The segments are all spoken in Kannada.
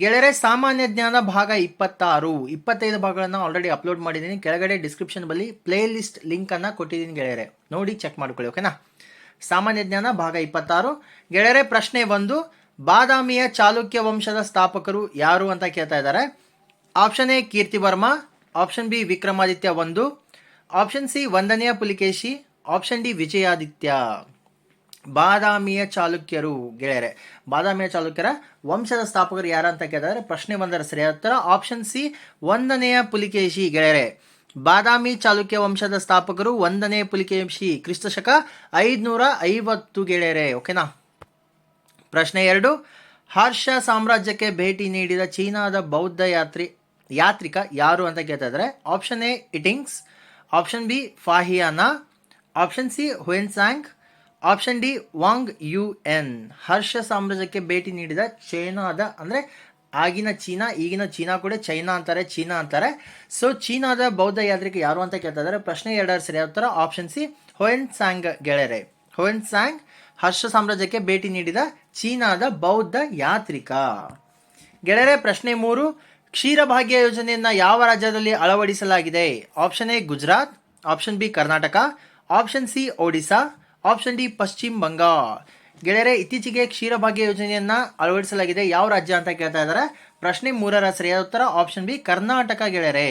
ಗೆಳೆಯರೆ, ಸಾಮಾನ್ಯ ಜ್ಞಾನ ಭಾಗ ಇಪ್ಪತ್ತಾರು. ಇಪ್ಪತ್ತೈದು ಭಾಗಗಳನ್ನು ಆಲ್ರೆಡಿ ಅಪ್ಲೋಡ್ ಮಾಡಿದ್ದೀನಿ. ಕೆಳಗಡೆ ಡಿಸ್ಕ್ರಿಪ್ಷನ್ ಬಳಿ ಪ್ಲೇ ಲಿಸ್ಟ್ ಲಿಂಕನ್ನು ಕೊಟ್ಟಿದ್ದೀನಿ ಗೆಳೆಯರೆ. ನೋಡಿ ಚೆಕ್ ಮಾಡ್ಕೊಳ್ಳಿ ಓಕೆನಾ ಸಾಮಾನ್ಯ ಜ್ಞಾನ ಭಾಗ ಇಪ್ಪತ್ತಾರು. ಗೆಳೆಯರೆ, ಪ್ರಶ್ನೆ ಒಂದು. ಬಾದಾಮಿಯ ಚಾಲುಕ್ಯ ವಂಶದ ಸ್ಥಾಪಕರು ಯಾರು ಅಂತ ಕೇಳ್ತಾ ಇದ್ದಾರೆ. Option A, Keerthi Varma. Option B, Vikramaditya ಒಂದು. ಆಪ್ಷನ್ ಸಿ, ವಂದನೆಯ ಪುಲಿಕೇಶಿ. Option D, Vijayaditya. ಬಾದಾಮಿಯ ಚಾಲುಕ್ಯರು ಗೆಳೆಯರೆ, ಬಾದಾಮಿಯ ಚಾಲುಕ್ಯರ ವಂಶದ ಸ್ಥಾಪಕರು ಯಾರು ಅಂತ ಕೇಳಿದ್ರೆ ಪ್ರಶ್ನೆ ಬಂದರೆ ಸರಿಯಾದ ಉತ್ತರ ಆಪ್ಷನ್ ಸಿ ಒಂದನೆಯ ಪುಲಿಕೇಶಿ ಗೆಳೆಯರೆ. ಬಾದಾಮಿ ಚಾಲುಕ್ಯ ವಂಶದ ಸ್ಥಾಪಕರು ಒಂದನೇ ಪುಲಿಕೇಶಿ ಕ್ರಿಸ್ತಶಕ ಐದುನೂರ ಐವತ್ತು ಗೆಳೆಯರೆ ಓಕೆನಾ ಪ್ರಶ್ನೆ ಎರಡು, ಹರ್ಷ ಸಾಮ್ರಾಜ್ಯಕ್ಕೆ ಭೇಟಿ ನೀಡಿದ ಚೀನಾದ ಬೌದ್ಧ ಯಾತ್ರಿ, ಯಾತ್ರಿಕ ಯಾರು ಅಂತ ಕೇಳ್ತಾ option A Itsing option B ಫಾಹಿಯಾನಾ option C Hiuen Tsang option D Wang Yuen Harsha ಸಾಮ್ರಾಜ್ಯಕ್ಕೆ ಭೇಟಿ ನೀಡಿದ ಚೈನಾದ, ಅಂದರೆ ಆಗಿನ ಚೀನಾ, ಈಗಿನ ಚೀನಾ ಕೂಡ ಚೈನಾ ಅಂತಾರೆ, ಚೀನಾ ಅಂತಾರೆ. ಸೊ ಚೀನಾದ ಬೌದ್ಧ ಯಾತ್ರಿಕ ಯಾರು ಅಂತ ಕೇಳ್ತಾ ಇದ್ದಾರೆ? ಪ್ರಶ್ನೆ ಎರಡರ ಸರಿಯಾದ ಥರ ಆಪ್ಷನ್ ಸಿ ಹೊಯನ್ ಸ್ಯಾಂಗ್ ಗೆಳೆಯರೆ. ಹೊಯನ್ ಸ್ಯಾಂಗ್ ಹರ್ಷ ಸಾಮ್ರಾಜ್ಯಕ್ಕೆ ಭೇಟಿ ನೀಡಿದ ಚೀನಾದ ಬೌದ್ಧ ಯಾತ್ರಿಕ. ಗೆಳೆಯರೆ, ಪ್ರಶ್ನೆ ಮೂರು, ಕ್ಷೀರಭಾಗ್ಯ ಯೋಜನೆಯನ್ನು ಯಾವ ರಾಜ್ಯದಲ್ಲಿ ಅಳವಡಿಸಲಾಗಿದೆ? Option A Gujarat option B Karnataka option C Odisha option D ಪಶ್ಚಿಮ ಬಂಗಾಳ. ಗೆಳೆಯರೆ, ಇತ್ತೀಚೆಗೆ ಕ್ಷೀರಭಾಗ್ಯ ಯೋಜನೆಯನ್ನ ಅಳವಡಿಸಲಾಗಿದೆ. ಯಾವ ರಾಜ್ಯ ಅಂತ ಕೇಳ್ತಾ ಇದ್ದಾರೆ? ಪ್ರಶ್ನೆ ಮೂರರ ಸರಿಯಾದ ಉತ್ತರ ಆಪ್ಷನ್ ಬಿ, ಕರ್ನಾಟಕ ಗೆಳೆಯರೆ.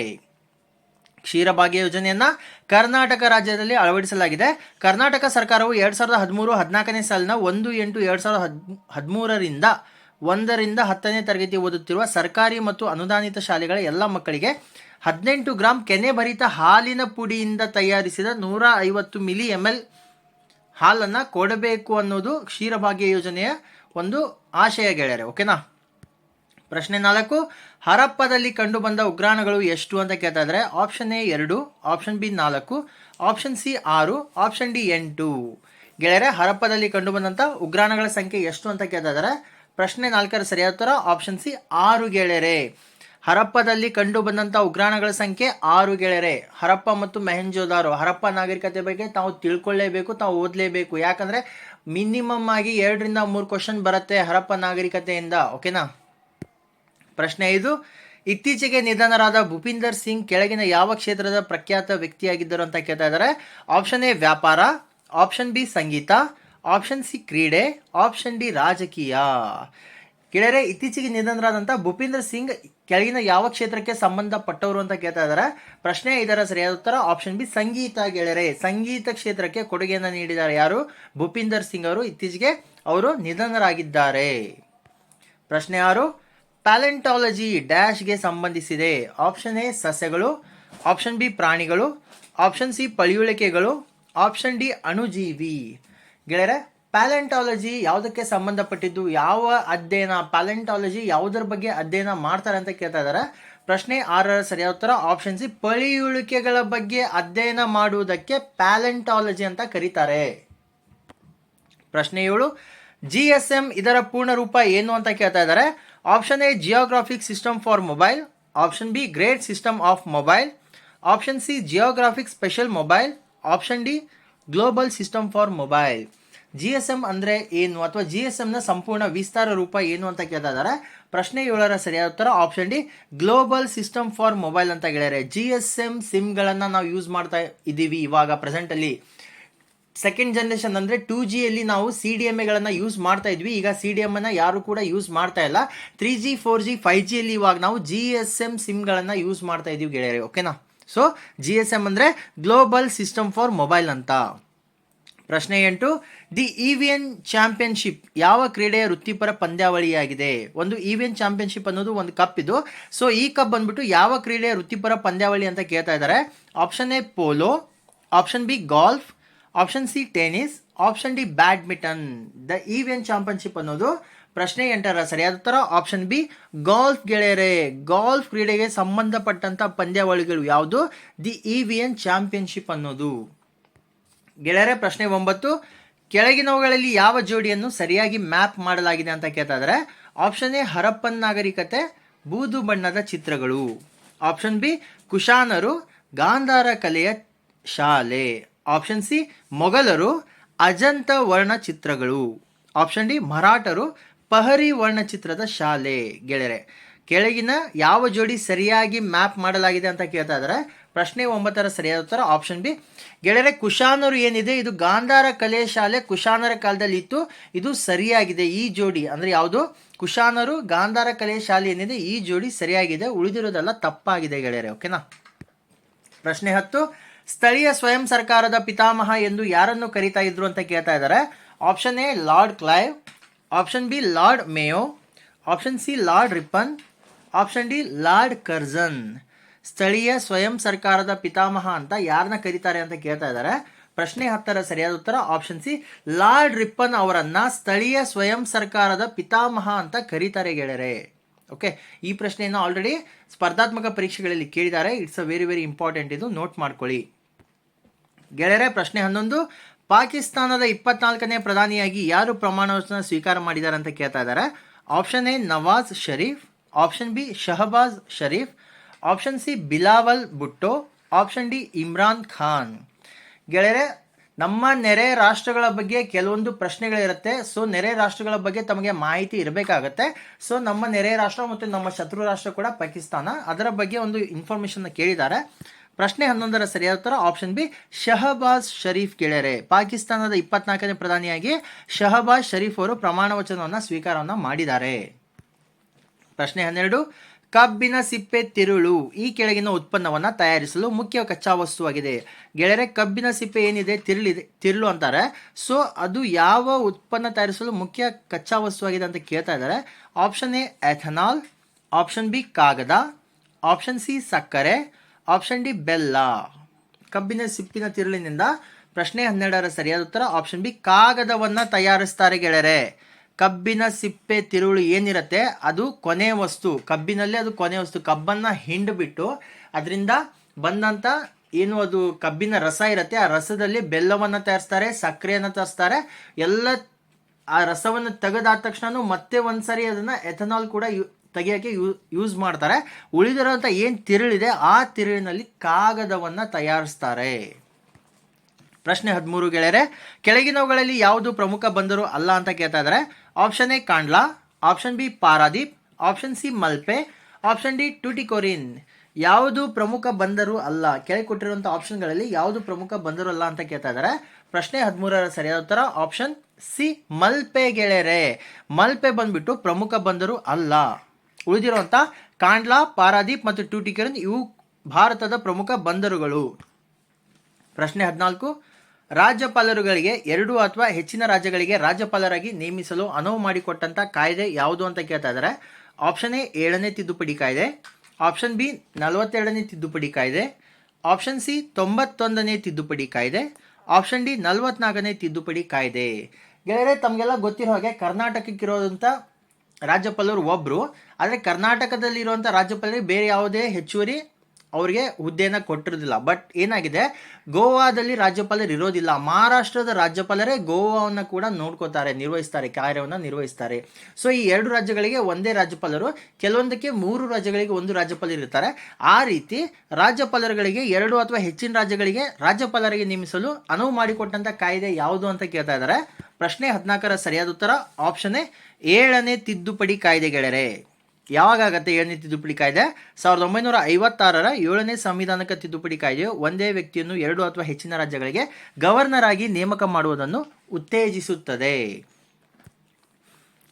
ಕ್ಷೀರಭಾಗ್ಯ ಯೋಜನೆಯನ್ನ ಕರ್ನಾಟಕ ರಾಜ್ಯದಲ್ಲಿ ಅಳವಡಿಸಲಾಗಿದೆ. ಕರ್ನಾಟಕ ಸರ್ಕಾರವು ಎರಡ್ ಸಾವಿರದ ಹದಿಮೂರು ಹದಿನಾಲ್ಕನೇ ಸಾಲಿನ ಒಂದು ಎಂಟು ಎರಡ್ ಸಾವಿರದ ಹದ್, ಹದಿಮೂರರಿಂದ ಒಂದರಿಂದ ಹತ್ತನೇ ತರಗತಿ ಓದುತ್ತಿರುವ ಸರ್ಕಾರಿ ಮತ್ತು ಅನುದಾನಿತ ಶಾಲೆಗಳ ಎಲ್ಲ ಮಕ್ಕಳಿಗೆ ಹದಿನೆಂಟು ಗ್ರಾಂ ಕೆನೆ ಭರಿತ ಹಾಲಿನ ಪುಡಿಯಿಂದ ತಯಾರಿಸಿದ ನೂರ ಐವತ್ತು ಮಿಲಿ ಎಂ ಎಲ್ ಹಾಲನ್ನು ಕೊಡಬೇಕು ಅನ್ನೋದು ಕ್ಷೀರಭಾಗ್ಯ ಯೋಜನೆಯ ಒಂದು ಆಶಯ ಗೆಳೆಯರೆ, ಓಕೆನಾ? ಪ್ರಶ್ನೆ ನಾಲ್ಕು, ಹರಪ್ಪದಲ್ಲಿ ಕಂಡುಬಂದ ಉಗ್ರಾಣಗಳು ಎಷ್ಟು ಅಂತ ಕೇಳ್ತಾ ಇದ್ದಾರೆ ಆಪ್ಷನ್ ಎ ಎರಡು ಆಪ್ಷನ್ ಬಿ ನಾಲ್ಕು ಆಪ್ಷನ್ ಸಿ ಆರು ಆಪ್ಷನ್ ಡಿ ಎಂಟು. ಗೆಳೆಯರೆ, ಹರಪ್ಪದಲ್ಲಿ ಕಂಡುಬಂದಂಥ ಉಗ್ರಾಣಗಳ ಸಂಖ್ಯೆ ಎಷ್ಟು ಅಂತ ಕೇಳ್ತಾ ಇದ್ದಾರೆ ಪ್ರಶ್ನೆ ನಾಲ್ಕರ ಸರಿಯಾದ ಆಪ್ಷನ್ ಸಿ ಆರು ಗೆಳೆಯರೆ. ಹರಪ್ಪದಲ್ಲಿ ಕಂಡು ಬಂದಂಥ ಉಗ್ರಾಣಗಳ ಸಂಖ್ಯೆ ಆರು ಗೆಳೆರೆ ಹರಪ್ಪ ಮತ್ತು ಮೆಹೆಂಜೋದಾರು, ಹರಪ್ಪ ನಾಗರಿಕತೆ ಬಗ್ಗೆ ತಾವು ತಿಳ್ಕೊಳ್ಳೇಬೇಕು, ತಾವು ಓದಲೇಬೇಕು. ಯಾಕಂದರೆ ಮಿನಿಮಮ್ ಆಗಿ ಎರಡರಿಂದ ಮೂರು ಕ್ವಶನ್ ಬರುತ್ತೆ ಹರಪ್ಪ ನಾಗರಿಕತೆಯಿಂದ, ಓಕೆನಾ? ಪ್ರಶ್ನೆ ಐದು, ಇತ್ತೀಚೆಗೆ ನಿಧನರಾದ ಭೂಪಿಂದರ್ ಸಿಂಗ್ ಕೆಳಗಿನ ಯಾವ ಕ್ಷೇತ್ರದ ಪ್ರಖ್ಯಾತ ವ್ಯಕ್ತಿಯಾಗಿದ್ದರು ಅಂತ ಕೇಳ್ತಾ ಇದ್ದಾರೆ. ಆಪ್ಷನ್ ಎ, ವ್ಯಾಪಾರ, ಆಪ್ಷನ್ ಬಿ, ಸಂಗೀತ, ಆಪ್ಷನ್ ಸಿ, ಕ್ರೀಡೆ, ಆಪ್ಷನ್ ಡಿ, ರಾಜಕೀಯ. ಗೆಳೆಯರೆ, ಇತ್ತೀಚೆಗೆ ನಿಧನರಾದಂಥ ಭೂಪೇಂದ್ರ ಸಿಂಗ್ ಕೆಳಗಿನ ಯಾವ ಕ್ಷೇತ್ರಕ್ಕೆ ಸಂಬಂಧಪಟ್ಟವರು ಅಂತ ಕೇಳ್ತಾ ಇದ್ದಾರೆ ಪ್ರಶ್ನೆ ಇದರ ಸರಿಯಾದ ಉತ್ತರ ಆಪ್ಷನ್ ಬಿ ಸಂಗೀತ ಗೆಳೆಯರೆ. ಸಂಗೀತ ಕ್ಷೇತ್ರಕ್ಕೆ ಕೊಡುಗೆಯನ್ನು ನೀಡಿದ್ದಾರೆ ಯಾರು? ಭೂಪಿಂದರ್ ಸಿಂಗ್ ಅವರು. ಇತ್ತೀಚೆಗೆ ಅವರು ನಿಧನರಾಗಿದ್ದಾರೆ. ಪ್ರಶ್ನೆ ಯಾರು ಪ್ಯಾಲೆಂಟಾಲಜಿ ಡ್ಯಾಶ್ಗೆ ಸಂಬಂಧಿಸಿದೆ. ಆಪ್ಷನ್ ಎ, ಸಸ್ಯಗಳು. ಆಪ್ಷನ್ ಬಿ, ಪ್ರಾಣಿಗಳು. ಆಪ್ಷನ್ ಸಿ, ಪಳಿಯುಳಿಕೆಗಳು. ಆಪ್ಷನ್ ಡಿ, ಅಣುಜೀವಿ. ಗೆಳೆಯರೆ ಪ್ಯಾಲೆಂಟಾಲಜಿ ಯಾವುದಕ್ಕೆ ಸಂಬಂಧಪಟ್ಟಿದ್ದು, ಯಾವ ಅಧ್ಯಯನ ಪ್ಯಾಲೆಂಟಾಲಜಿ ಯಾವುದರ ಬಗ್ಗೆ ಅಧ್ಯಯನ ಮಾಡ್ತಾರೆ ಅಂತ ಕೇಳ್ತಾ ಇದ್ದಾರೆ. ಪ್ರಶ್ನೆ ಆರರ ಸರಿಯಾದ ಉತ್ತರ ಆಪ್ಷನ್ ಸಿ ಪಳಿಯುಳಿಕೆಗಳ ಬಗ್ಗೆ ಅಧ್ಯಯನ ಮಾಡುವುದಕ್ಕೆ ಪ್ಯಾಲೆಂಟಾಲಜಿ ಅಂತ ಕರೀತಾರೆ. ಪ್ರಶ್ನೆ ಏಳು ಜಿ ಎಸ್ ಎಂ ಇದರ ಪೂರ್ಣ ರೂಪ ಏನು ಅಂತ ಕೇಳ್ತಾ ಇದ್ದಾರೆ. Option A geographic system for mobile option B great system of mobile option C geographic special mobile option D global system for mobile G S M ಅಂದರೆ ಏನು ಅಥವಾ ಜಿ ಎಸ್ ಎಮ್ನ ಸಂಪೂರ್ಣ ವಿಸ್ತಾರ ರೂಪ ಏನು ಅಂತ ಕೇಳ್ತಾ ಪ್ರಶ್ನೆ ಏಳರ ಸರಿಯಾದ ಉತ್ತರ option D global system for mobile ಅಂತ ಗೆಳೆಯರೆ ಜಿ ಎಸ್ ಎಂ ಸಿಮ್ಗಳನ್ನು ನಾವು ಯೂಸ್ ಮಾಡ್ತಾ ಇದ್ದೀವಿ ಇವಾಗ ಪ್ರೆಸೆಂಟಲ್ಲಿ ಸೆಕೆಂಡ್ ಜನ್ರೇಷನ್ ಅಂದರೆ ಟೂ ಜಿಯಲ್ಲಿ ನಾವು ಸಿ ಡಿ ಎಂ ಎಗಳನ್ನು ಯೂಸ್ ಮಾಡ್ತಾ ಇದ್ವಿ. ಈಗ ಸಿ ಡಿ ಎಮ್ಮನ್ನು ಯಾರು ಕೂಡ ಯೂಸ್ ಮಾಡ್ತಾ ಇಲ್ಲ. Three G four G five ಜಿಯಲ್ಲಿ ಇವಾಗ ನಾವು ಜಿ ಎಸ್ ಎಂ ಸಿಮ್ಗಳನ್ನು ಯೂಸ್ ಮಾಡ್ತಾ ಇದ್ದೀವಿ ಗೆಳೆಯರೆ ಓಕೆನಾ ಸೊ ಜಿ ಎಸ್ ಎಂ ಅಂದರೆ ಗ್ಲೋಬಲ್ ಸಿಸ್ಟಮ್ ಫಾರ್ ಮೊಬೈಲ್ ಅಂತ. ಪ್ರಶ್ನೆ ಎಂಟು, ದಿ ಇವಿಯನ್ ಚಾಂಪಿಯನ್ಶಿಪ್ ಯಾವ ಕ್ರೀಡೆಯ ವೃತ್ತಿಪರ ಪಂದ್ಯಾವಳಿಯಾಗಿದೆ? ಒಂದು ಇವಿಯನ್ ಚಾಂಪಿಯನ್ಶಿಪ್ ಅನ್ನೋದು ಒಂದು ಕಪ್ ಇದು. ಸೊ, ಈ ಕಪ್ ಬಂದ್ಬಿಟ್ಟು ಯಾವ ಕ್ರೀಡೆಯ ವೃತ್ತಿಪರ ಪಂದ್ಯಾವಳಿ ಅಂತ ಕೇಳ್ತಾ ಇದ್ದಾರೆ. Option A, polo, option B, golf, option C, tennis, option D, badminton. The Evian championship ಅನ್ನೋದು ಪ್ರಶ್ನೆ ಎಂಟರ ಸರಿಯಾದ ಉತ್ತರ. ಆಪ್ಷನ್ ಬಿ, ಗಾಲ್ಫ್ ಗೆಳೆಯರೆ, ಗಾಲ್ಫ್ ಕ್ರೀಡೆಗೆ ಸಂಬಂಧಪಟ್ಟಂತ ಪಂದ್ಯಾವಳಿಗಳು ಯಾವುದು? ದಿ ಇವಿಯನ್ ಚಾಂಪಿಯನ್ಶಿಪ್ ಅನ್ನೋದು. ಗೆಳೆಯರೆ, ಪ್ರಶ್ನೆ ಒಂಬತ್ತು. ಕೆಳಗಿನವುಗಳಲ್ಲಿ ಯಾವ ಜೋಡಿಯನ್ನು ಸರಿಯಾಗಿ ಮ್ಯಾಪ್ ಮಾಡಲಾಗಿದೆ ಅಂತ ಕೇಳ್ತಾ ಆಪ್ಷನ್ ಎ, ಹರಪ್ಪನ್ ನಾಗರಿಕತೆ, ಬೂದು ಬಣ್ಣದ ಚಿತ್ರಗಳು. ಆಪ್ಷನ್ ಬಿ, ಕುಶಾನರು, ಗಾಂಧಾರ ಕಲೆಯ ಶಾಲೆ. ಆಪ್ಷನ್ ಸಿ, ಮೊಘಲರು, ಅಜಂತ ವರ್ಣಚಿತ್ರಗಳು ಆಪ್ಷನ್ ಡಿ, ಮರಾಠರು, ಪಹರಿ ವರ್ಣಚಿತ್ರದ ಶಾಲೆ. ಗೆಳೆಯರೆ, ಕೆಳಗಿನ ಯಾವ ಜೋಡಿ ಸರಿಯಾಗಿ ಮ್ಯಾಪ್ ಮಾಡಲಾಗಿದೆ ಅಂತ ಕೇಳ್ತಾ ಇದ್ದಾರೆ ಪ್ರಶ್ನೆ ಒಂಬತ್ತರ ಸರಿಯಾದ ಉತ್ತರ ಆಪ್ಷನ್ ಬಿ ಗೆಳೆಯರೆ, ಕುಶಾನರು ಏನಿದೆ? ಇದು ಗಾಂಧಾರ ಕಲೆ ಶಾಲೆ ಕುಶಾನರ ಕಾಲದಲ್ಲಿ ಇತ್ತು. ಇದು ಸರಿಯಾಗಿದೆ. ಈ ಜೋಡಿ ಅಂದರೆ ಯಾವುದು? ಕುಶಾನರು ಗಾಂಧಾರ ಕಲೆ ಶಾಲೆ ಏನಿದೆ? ಈ ಜೋಡಿ ಸರಿಯಾಗಿದೆ. ಉಳಿದಿರೋದೆಲ್ಲ ತಪ್ಪಾಗಿದೆ ಗೆಳೆಯರೆ ಓಕೆನಾ ಪ್ರಶ್ನೆ ಹತ್ತು. ಸ್ಥಳೀಯ ಸ್ವಯಂ ಸರ್ಕಾರದ ಪಿತಾಮಹ ಎಂದು ಯಾರನ್ನು ಕರೀತಾ ಇದ್ರು ಅಂತ ಕೇಳ್ತಾ ಇದ್ದಾರೆ? Option A Lord Clive. Option B Lord Mayo. Option C Lord Ripon. Option D Lord Curzon. ಸ್ಥಳೀಯ ಸ್ವಯಂ ಸರ್ಕಾರದ ಪಿತಾಮಹ ಅಂತ ಯಾರನ್ನ ಕರೀತಾರೆ ಅಂತ ಕೇಳ್ತಾ ಇದ್ದಾರೆ. ಪ್ರಶ್ನೆ ಹತ್ತರ ಸರಿಯಾದ ಉತ್ತರ ಆಪ್ಷನ್ ಸಿ ಲಾರ್ಡ್ ರಿಪ್ಪನ್ ಅವರನ್ನ ಸ್ಥಳೀಯ ಸ್ವಯಂ ಸರ್ಕಾರದ ಪಿತಾಮಹ ಅಂತ ಕರೀತಾರೆ ಗೆಳೆಯರೆ. ಓಕೆ ಈ ಪ್ರಶ್ನೆಯನ್ನು ಆಲ್ರೆಡಿ ಸ್ಪರ್ಧಾತ್ಮಕ ಪರೀಕ್ಷೆಗಳಲ್ಲಿ ಕೇಳಿದ್ದಾರೆ. It's a very very important ಇದು. ನೋಟ್ ಮಾಡ್ಕೊಳ್ಳಿ. ಗೆಳೆಯರೆ, ಪ್ರಶ್ನೆ ಹನ್ನೊಂದು. ಪಾಕಿಸ್ತಾನದ ಇಪ್ಪತ್ನಾಲ್ಕನೇ ಪ್ರಧಾನಿಯಾಗಿ ಯಾರು ಪ್ರಮಾಣ ವಚನ ಸ್ವೀಕಾರ ಮಾಡಿದ್ದಾರೆ ಅಂತ ಕೇಳ್ತಾ ಇದ್ದಾರೆ. Option A Nawaz Sharif. Option B Shahbaz Sharif. Option C Bilawal Bhutto, option D Imran Khan. ಗೆಳೆಯರೆ, ನಮ್ಮ ನೆರೆ ರಾಷ್ಟ್ರಗಳ ಬಗ್ಗೆ ಕೆಲವೊಂದು ಪ್ರಶ್ನೆಗಳಿರುತ್ತೆ. ಸೊ ನೆರೆ ರಾಷ್ಟ್ರಗಳ ಬಗ್ಗೆ ತಮಗೆ ಮಾಹಿತಿ ಇರಬೇಕಾಗತ್ತೆ. ಸೊ ನಮ್ಮ ನೆರೆ ರಾಷ್ಟ್ರ ಮತ್ತು ನಮ್ಮ ಶತ್ರು ರಾಷ್ಟ್ರ ಕೂಡ ಪಾಕಿಸ್ತಾನ. ಅದರ ಬಗ್ಗೆ ಒಂದು ಇನ್ಫಾರ್ಮೇಷನ್ ಕೇಳಿದ್ದಾರೆ. ಪ್ರಶ್ನೆ ಹನ್ನೊಂದರ ಸರಿಯಾದ ಉತ್ತರ ಆಪ್ಷನ್ ಬಿ, ಶಹಬಾಜ್ ಶರೀಫ್ ಗೆಳೆಯರೆ. ಪಾಕಿಸ್ತಾನದ ಇಪ್ಪತ್ನಾಲ್ಕನೇ ಪ್ರಧಾನಿಯಾಗಿ ಶಹಬಾಜ್ ಶರೀಫ್ ಅವರು ಪ್ರಮಾಣ ವಚನವನ್ನು ಸ್ವೀಕಾರವನ್ನು ಮಾಡಿದ್ದಾರೆ. ಪ್ರಶ್ನೆ ಹನ್ನೆರಡು ಕಬ್ಬಿನ ಸಿಪ್ಪೆ ತಿರುಳು ಈ ಕೆಳಗಿನ ಉತ್ಪನ್ನವನ್ನು ತಯಾರಿಸಲು ಮುಖ್ಯ ಕಚ್ಚಾ ವಸ್ತುವಾಗಿದೆ ಗೆಳೆಯರೆ, ಕಬ್ಬಿನ ಸಿಪ್ಪೆ ಏನಿದೆ? ತಿರುಳಿದೆ, ತಿರುಳು ಅಂತಾರೆ. ಸೊ ಅದು ಯಾವ ಉತ್ಪನ್ನ ತಯಾರಿಸಲು ಮುಖ್ಯ ಕಚ್ಚಾ ವಸ್ತುವಾಗಿದೆ ಅಂತ ಕೇಳ್ತಾ ಇದ್ದಾರೆ. Option A ethanol option B ಕಾಗದ. ಆಪ್ಷನ್ ಸಿ ಸಕ್ಕರೆ. ಆಪ್ಷನ್ ಡಿ ಬೆಲ್ಲ. ಕಬ್ಬಿನ ಸಿಪ್ಪಿನ ತಿರುಳಿನಿಂದ ಪ್ರಶ್ನೆ ಹನ್ನೆರಡರ ಸರಿಯಾದ ಉತ್ತರ ಆಪ್ಷನ್ ಬಿ ಕಾಗದವನ್ನು ತಯಾರಿಸ್ತಾರೆ ಗೆಳೆಯರೆ. ಕಬ್ಬಿನ ಸಿಪ್ಪೆ ತಿರುಳು ಏನಿರುತ್ತೆ ಅದು ಕೊನೆ ವಸ್ತು. ಕಬ್ಬಿನಲ್ಲೇ ಅದು ಕೊನೆ ವಸ್ತು. ಕಬ್ಬನ್ನು ಹಿಂಡ್ಬಿಟ್ಟು ಅದರಿಂದ ಬಂದಂಥ ಏನು ಅದು ಕಬ್ಬಿನ ರಸ ಇರುತ್ತೆ, ಆ ರಸದಲ್ಲಿ ಬೆಲ್ಲವನ್ನು ತಯಾರಿಸ್ತಾರೆ ಸಕ್ಕರೆಯನ್ನು ತರಿಸ್ತಾರೆ ಎಲ್ಲ ಆ ರಸವನ್ನು ತೆಗೆದಾದ ತಕ್ಷಣ ಮತ್ತೆ ಒಂದ್ಸರಿ ಅದನ್ನು ಎಥನಾಲ್ ಕೂಡ ಯೂ ಯೂಸ್ ಮಾಡ್ತಾರೆ. ಉಳಿದಿರೋಂಥ ಏನು ತಿರುಳಿದೆ ಆ ತಿರುಳಿನಲ್ಲಿ ಕಾಗದವನ್ನು ತಯಾರಿಸ್ತಾರೆ. ಪ್ರಶ್ನೆ ಹದಿಮೂರು ಗೆಳೆಯರೆ, ಕೆಳಗಿನವುಗಳಲ್ಲಿ ಯಾವುದು ಪ್ರಮುಖ ಬಂದರು ಅಲ್ಲ ಅಂತ ಕೇಳ್ತಾ ಇದ್ದಾರೆ. Option A Kandla option B Paradip option C Malpe option D Tuticorin ಯಾವುದು ಪ್ರಮುಖ ಬಂದರು ಅಲ್ಲ? ಕೆಳಗೆ ಕೊಟ್ಟಿರುವಂಥ ಆಪ್ಷನ್ಗಳಲ್ಲಿ ಯಾವುದು ಪ್ರಮುಖ ಬಂದರು ಅಲ್ಲ ಅಂತ ಕೇಳ್ತಾ ಇದ್ದಾರೆ. ಪ್ರಶ್ನೆ ಹದಿಮೂರರ ಸರಿಯಾದ ಉತ್ತರ ಆಪ್ಷನ್ ಸಿ ಮಲ್ಪೆ ಗೆಳೆಯರೆ. ಮಲ್ಪೆ ಬಂದ್ಬಿಟ್ಟು ಪ್ರಮುಖ ಬಂದರು ಅಲ್ಲ. ಉಳಿದಿರುವಂಥ ಕಾಂಡ್ಲಾ ಪಾರಾದೀಪ್ ಮತ್ತು ಟೂಟಿಕರನ್ ಇವು ಭಾರತದ ಪ್ರಮುಖ ಬಂದರುಗಳು. ಪ್ರಶ್ನೆ ಹದಿನಾಲ್ಕು ರಾಜ್ಯಪಾಲರುಗಳಿಗೆ ಎರಡು ಅಥವಾ ಹೆಚ್ಚಿನ ರಾಜ್ಯಗಳಿಗೆ ರಾಜ್ಯಪಾಲರಾಗಿ ನೇಮಿಸಲು ಅನುವು ಮಾಡಿಕೊಟ್ಟಂಥ ಕಾಯ್ದೆ ಯಾವುದು ಅಂತ ಕೇಳ್ತಾ ಇದ್ದಾರೆ. ಆಪ್ಷನ್ ಎ ಏಳನೇ ತಿದ್ದುಪಡಿ ಕಾಯ್ದೆ. ಆಪ್ಷನ್ ಬಿ ನಲವತ್ತೆರಡನೇ ತಿದ್ದುಪಡಿ ಕಾಯ್ದೆ. ಆಪ್ಷನ್ ಸಿ ತೊಂಬತ್ತೊಂದನೇ ತಿದ್ದುಪಡಿ ಕಾಯ್ದೆ. ಆಪ್ಷನ್ ಡಿ ನಲವತ್ನಾಲ್ಕನೇ ತಿದ್ದುಪಡಿ ಕಾಯ್ದೆ. ಗೆಳೆಯರೆ, ತಮಗೆಲ್ಲ ಗೊತ್ತಿರೋ ಹಾಗೆ ಕರ್ನಾಟಕಕ್ಕಿರೋದಂಥ ರಾಜ್ಯಪಾಲರು ಒಬ್ಬರು ಆದರೆ ಕರ್ನಾಟಕದಲ್ಲಿರುವಂಥ ರಾಜ್ಯಪಾಲರಿಗೆ ಬೇರೆ ಯಾವುದೇ ಹೆಚ್ಚುವರಿ ಅವರಿಗೆ ಹುದ್ದೆಯನ್ನು ಕೊಟ್ಟಿರೋದಿಲ್ಲ. ಬಟ್ ಏನಾಗಿದೆ? ಗೋವಾದಲ್ಲಿ ರಾಜ್ಯಪಾಲರು ಇರೋದಿಲ್ಲ. ಮಹಾರಾಷ್ಟ್ರದ ರಾಜ್ಯಪಾಲರೇ ಗೋವಾವನ್ನು ಕೂಡ ನೋಡ್ಕೋತಾರೆ, ನಿರ್ವಹಿಸ್ತಾರೆ, ಕಾರ್ಯವನ್ನು ನಿರ್ವಹಿಸ್ತಾರೆ. ಸೊ ಈ ಎರಡು ರಾಜ್ಯಗಳಿಗೆ ಒಂದೇ ರಾಜ್ಯಪಾಲರು, ಕೆಲವೊಂದಕ್ಕೆ ಮೂರು ರಾಜ್ಯಗಳಿಗೆ ಒಂದು ರಾಜ್ಯಪಾಲರು ಇರ್ತಾರೆ. ಆ ರೀತಿ ರಾಜ್ಯಪಾಲರುಗಳಿಗೆ ಎರಡು ಅಥವಾ ಹೆಚ್ಚಿನ ರಾಜ್ಯಗಳಿಗೆ ರಾಜ್ಯಪಾಲರಿಗೆ ನೇಮಿಸಲು ಅನುವು ಮಾಡಿಕೊಟ್ಟಂಥ ಕಾಯ್ದೆ ಯಾವುದು ಅಂತ ಕೇಳ್ತಾ ಇದ್ದಾರೆ. ಪ್ರಶ್ನೆ ಹದಿನಾಲ್ಕರ ಸರಿಯಾದ ಉತ್ತರ ಆಪ್ಷನ್ ಏಳನೇ ತಿದ್ದುಪಡಿ ಕಾಯ್ದೆ ಗೆಳೆಯರೆ ಯಾವಾಗ ಆಗತ್ತೆ ಏಳನೇ ತಿದ್ದುಪಡಿ ಕಾಯ್ದೆ? ಸಾವಿರದ ಒಂಬೈನೂರ ಐವತ್ತಾರರ ಏಳನೇ ಸಂವಿಧಾನಕ ತಿದ್ದುಪಡಿ ಕಾಯ್ದೆಯು ಒಂದೇ ವ್ಯಕ್ತಿಯನ್ನು ಎರಡು ಅಥವಾ ಹೆಚ್ಚಿನ ರಾಜ್ಯಗಳಿಗೆ ಗವರ್ನರ್ ಆಗಿ ನೇಮಕ ಮಾಡುವುದನ್ನು ಉತ್ತೇಜಿಸುತ್ತದೆ.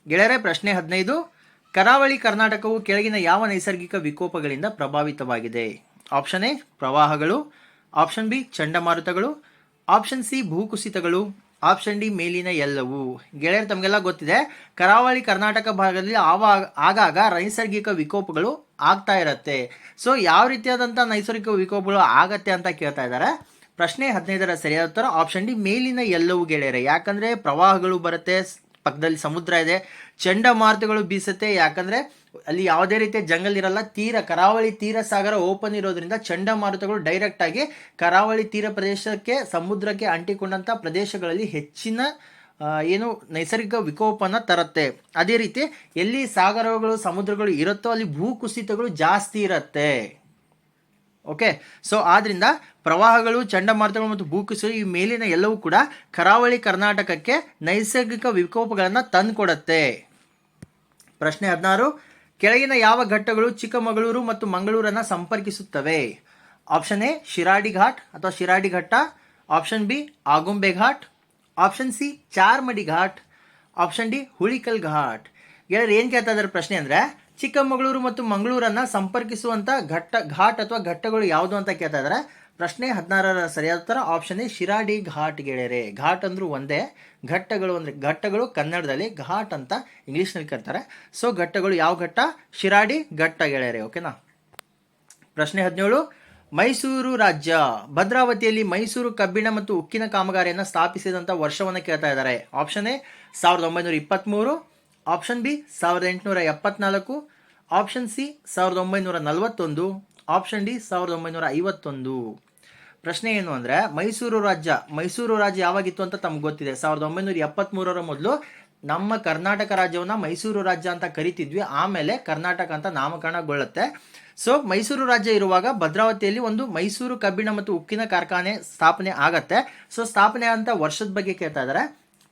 ಗೆಳೆಯರೆ, ಪ್ರಶ್ನೆ ಹದಿನೈದು. ಕರಾವಳಿ ಕರ್ನಾಟಕವು ಕೆಳಗಿನ ಯಾವ ನೈಸರ್ಗಿಕ ವಿಕೋಪಗಳಿಂದ ಪ್ರಭಾವಿತವಾಗಿದೆ? ಆಪ್ಷನ್ ಎ, ಪ್ರವಾಹಗಳು. ಆಪ್ಷನ್ ಬಿ, ಚಂಡಮಾರುತಗಳು. ಆಪ್ಷನ್ ಸಿ, ಭೂಕುಸಿತಗಳು. ಆಪ್ಷನ್ ಡಿ ಮೇಲಿನ ಎಲ್ಲವೂ. ಗೆಳೆಯರು, ತಮಗೆಲ್ಲ ಗೊತ್ತಿದೆ, ಕರಾವಳಿ ಕರ್ನಾಟಕ ಭಾಗದಲ್ಲಿ ಆವಾಗ ಆಗಾಗ ನೈಸರ್ಗಿಕ ವಿಕೋಪಗಳು ಆಗ್ತಾ ಇರುತ್ತೆ. ಸೊ ಯಾವ ರೀತಿಯಾದಂಥ ನೈಸರ್ಗಿಕ ವಿಕೋಪಗಳು ಆಗತ್ತೆ ಅಂತ ಕೇಳ್ತಾ ಇದ್ದಾರೆ? ಪ್ರಶ್ನೆ ಹದಿನೈದರ ಸರಿಯಾದ ಉತ್ತರ ಆಪ್ಷನ್ ಡಿ ಮೇಲಿನ ಎಲ್ಲವೂ ಗೆಳೆಯರೆ. ಯಾಕಂದರೆ ಪ್ರವಾಹಗಳು ಬರುತ್ತೆ ಪಕ್ಕದಲ್ಲಿ ಸಮುದ್ರ ಇದೆ ಚಂಡಮಾರುತಗಳು ಬೀಸುತ್ತೆ. ಯಾಕಂದ್ರೆ ಅಲ್ಲಿ ಯಾವುದೇ ರೀತಿಯ ಜಂಗಲ್ ಇರಲ್ಲ, ತೀರ ಕರಾವಳಿ ತೀರ ಸಾಗರ ಓಪನ್ ಇರೋದ್ರಿಂದ ಚಂಡಮಾರುತಗಳು ಡೈರೆಕ್ಟ್ ಆಗಿ ಕರಾವಳಿ ತೀರ ಪ್ರದೇಶಕ್ಕೆ, ಸಮುದ್ರಕ್ಕೆ ಅಂಟಿಕೊಂಡಂತ ಪ್ರದೇಶಗಳಲ್ಲಿ ಹೆಚ್ಚಿನ ಏನು ನೈಸರ್ಗಿಕ ವಿಕೋಪನ ತರುತ್ತೆ. ಅದೇ ರೀತಿ ಎಲ್ಲಿ ಸಾಗರಗಳು, ಸಮುದ್ರಗಳು ಇರುತ್ತೋ ಅಲ್ಲಿ ಭೂಕುಸಿತಗಳು ಜಾಸ್ತಿ ಇರುತ್ತೆ. ಓಕೆ ಸೊ ಆದ್ದರಿಂದ ಪ್ರವಾಹಗಳು, ಚಂಡಮಾರುತಗಳು ಮತ್ತು ಭೂಕುಸಿತ ಈ ಮೇಲಿನ ಎಲ್ಲವೂ ಕೂಡ ಕರಾವಳಿ ಕರ್ನಾಟಕಕ್ಕೆ ನೈಸರ್ಗಿಕ ವಿಕೋಪಗಳನ್ನು ತಂದುಕೊಡತ್ತೆ. ಪ್ರಶ್ನೆ ಹದಿನಾರು. ಕೆಳಗಿನ ಯಾವ ಘಟ್ಟಗಳು ಚಿಕ್ಕಮಗಳೂರು ಮತ್ತು ಮಂಗಳೂರನ್ನು ಸಂಪರ್ಕಿಸುತ್ತವೆ? ಆಪ್ಷನ್ ಎ ಶಿರಾಡಿ ಘಾಟ್ ಅಥವಾ ಶಿರಾಡಿ ಘಟ್ಟ. Option B Agumbe ghat. Option C Charmadi ghat. Option D Hulikal ghat. ಗೆಳೆಯರು ಏನು ಕೇಳ್ತಾ ಇದ್ದಾರೆ ಪ್ರಶ್ನೆ ಅಂದ್ರೆ ಚಿಕ್ಕಮಗಳೂರು ಮತ್ತು ಮಂಗಳೂರನ್ನು ಸಂಪರ್ಕಿಸುವಂಥ ಘಟ್ಟ ಘಾಟ್ ಅಥವಾ ಘಟ್ಟಗಳು ಯಾವುದು ಅಂತ ಕೇಳ್ತಾ ಇದ್ದಾರೆ. ಪ್ರಶ್ನೆ ಹದಿನಾರರ ಸರಿಯಾದ ಉತ್ತರ ಆಪ್ಷನ್ ಎ, ಶಿರಾಡಿ ಘಾಟ್ ಗೆಳೆಯರೆ. ಘಾಟ್ ಅಂದರೂ ಒಂದೇ. ಘಟ್ಟಗಳು ಅಂದರೆ ಘಟ್ಟಗಳು ಕನ್ನಡದಲ್ಲಿ ಘಾಟ್ ಅಂತ ಇಂಗ್ಲೀಷ್ನಲ್ಲಿ ಕರ್ತಾರೆ. ಸೊ ಘಟ್ಟಗಳು ಯಾವ ಘಟ್ಟ? ಶಿರಾಡಿ ಘಟ್ಟ ಗೆಳೆಯರೆ ಓಕೆನಾ ಪ್ರಶ್ನೆ ಹದಿನೇಳು, ಮೈಸೂರು ರಾಜ್ಯ. ಭದ್ರಾವತಿಯಲ್ಲಿ ಮೈಸೂರು ಕಬ್ಬಿಣ ಮತ್ತು ಉಕ್ಕಿನ ಕಾಮಗಾರಿಯನ್ನು ಸ್ಥಾಪಿಸಿದಂಥ ವರ್ಷವನ್ನು ಕೇಳ್ತಾ ಇದ್ದಾರೆ. ಆಪ್ಷನ್ ಎ, ಸಾವಿರದ ಒಂಬೈನೂರ ಇಪ್ಪತ್ತ್ಮೂರು ಆಪ್ಷನ್ ಬಿ ಸಾವಿರದ ಎಂಟುನೂರ ಎಪ್ಪತ್ನಾಲ್ಕು, ಆಪ್ಷನ್ ಸಿ ಸಾವಿರದ ಒಂಬೈನೂರ ನಲವತ್ತೊಂದು, ಆಪ್ಷನ್ ಡಿ ಸಾವಿರದ ಒಂಬೈನೂರ ಐವತ್ತೊಂದು. ಪ್ರಶ್ನೆ ಏನು ಅಂದರೆ, ಮೈಸೂರು ರಾಜ್ಯ ಮೈಸೂರು ರಾಜ್ಯ ಯಾವಾಗಿತ್ತು ಅಂತ ತಮ್ಗೆ ಗೊತ್ತಿದೆ. ಸಾವಿರದ ಒಂಬೈನೂರ ಎಪ್ಪತ್ತ್ಮೂರರ ಮೊದಲು ನಮ್ಮ ಕರ್ನಾಟಕ ರಾಜ್ಯವನ್ನು ಮೈಸೂರು ರಾಜ್ಯ ಅಂತ ಕರಿತಿದ್ವಿ. ಆಮೇಲೆ ಕರ್ನಾಟಕ ಅಂತ ನಾಮಕರಣಗೊಳ್ಳುತ್ತೆ. ಸೊ ಮೈಸೂರು ರಾಜ್ಯ ಇರುವಾಗ ಭದ್ರಾವತಿಯಲ್ಲಿ ಒಂದು ಮೈಸೂರು ಕಬ್ಬಿಣ ಮತ್ತು ಉಕ್ಕಿನ ಕಾರ್ಖಾನೆ ಸ್ಥಾಪನೆ ಆಗತ್ತೆ. ಸೊ ಸ್ಥಾಪನೆ ಅಂತ ವರ್ಷದ ಬಗ್ಗೆ ಕೇಳ್ತಾ ಇದ್ದಾರೆ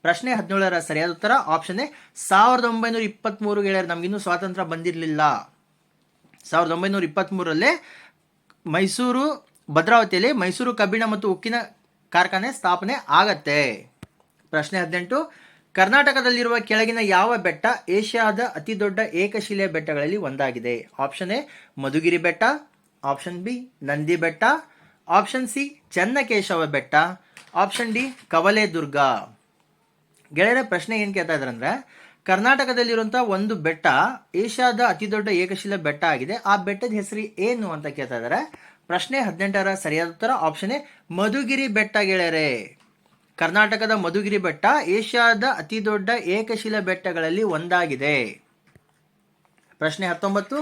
ಪ್ರಶ್ನೆ ಹದಿನೇಳರ ಸರಿಯಾದ ಉತ್ತರ ಆಪ್ಷನ್ ಎ, ಸಾವಿರದ ಒಂಬೈನೂರ ಇಪ್ಪತ್ತ್ಮೂರು ಗೆಳೆಯರು ನಮಗಿನ್ನೂ ಸ್ವಾತಂತ್ರ್ಯ ಬಂದಿರಲಿಲ್ಲ. ಸಾವಿರದ ಒಂಬೈನೂರ ಇಪ್ಪತ್ತ್ಮೂರಲ್ಲೇ ಮೈಸೂರು ಭದ್ರಾವತಿಯಲ್ಲಿ ಮೈಸೂರು ಕಬ್ಬಿಣ ಮತ್ತು ಉಕ್ಕಿನ ಕಾರ್ಖಾನೆ ಸ್ಥಾಪನೆ ಆಗತ್ತೆ. ಪ್ರಶ್ನೆ ಹದಿನೆಂಟು, ಕರ್ನಾಟಕದಲ್ಲಿರುವ ಕೆಳಗಿನ ಯಾವ ಬೆಟ್ಟ ಏಷ್ಯಾದ ಅತಿ ದೊಡ್ಡ ಏಕಶಿಲೆ ಬೆಟ್ಟಗಳಲ್ಲಿ ಒಂದಾಗಿದೆ? ಆಪ್ಷನ್ ಎ, ಮಧುಗಿರಿ ಬೆಟ್ಟ option B, Nandi Betta option C, Channakeshava ಬೆಟ್ಟ ಆಪ್ಷನ್ ಡಿ ಕವಲೆ ದುರ್ಗ ಗೆಳೆಯರ ಪ್ರಶ್ನೆ ಏನು ಕೇಳ್ತಾ ಇದ್ದಾರೆ ಅಂದ್ರೆ ಕರ್ನಾಟಕದಲ್ಲಿರುವಂತಹ ಒಂದು ಬೆಟ್ಟ ಏಷ್ಯಾದ ಅತಿ ದೊಡ್ಡ ಏಕಶಿಲ ಬೆಟ್ಟ ಆಗಿದೆ. ಆ ಬೆಟ್ಟದ ಹೆಸರು ಏನು ಅಂತ ಕೇಳ್ತಾ ಇದ್ದಾರೆ ಪ್ರಶ್ನೆ ಹದಿನೆಂಟರ ಸರಿಯಾದ ಉತ್ತರ ಆಪ್ಷನ್ ಎ, ಮಧುಗಿರಿ ಬೆಟ್ಟ ಗೆಳೆಯರೆ. ಕರ್ನಾಟಕದ ಮಧುಗಿರಿ ಬೆಟ್ಟ ಏಷ್ಯಾದ ಅತಿ ದೊಡ್ಡ ಏಕಶಿಲ ಬೆಟ್ಟಗಳಲ್ಲಿ ಒಂದಾಗಿದೆ. ಪ್ರಶ್ನೆ ಹತ್ತೊಂಬತ್ತು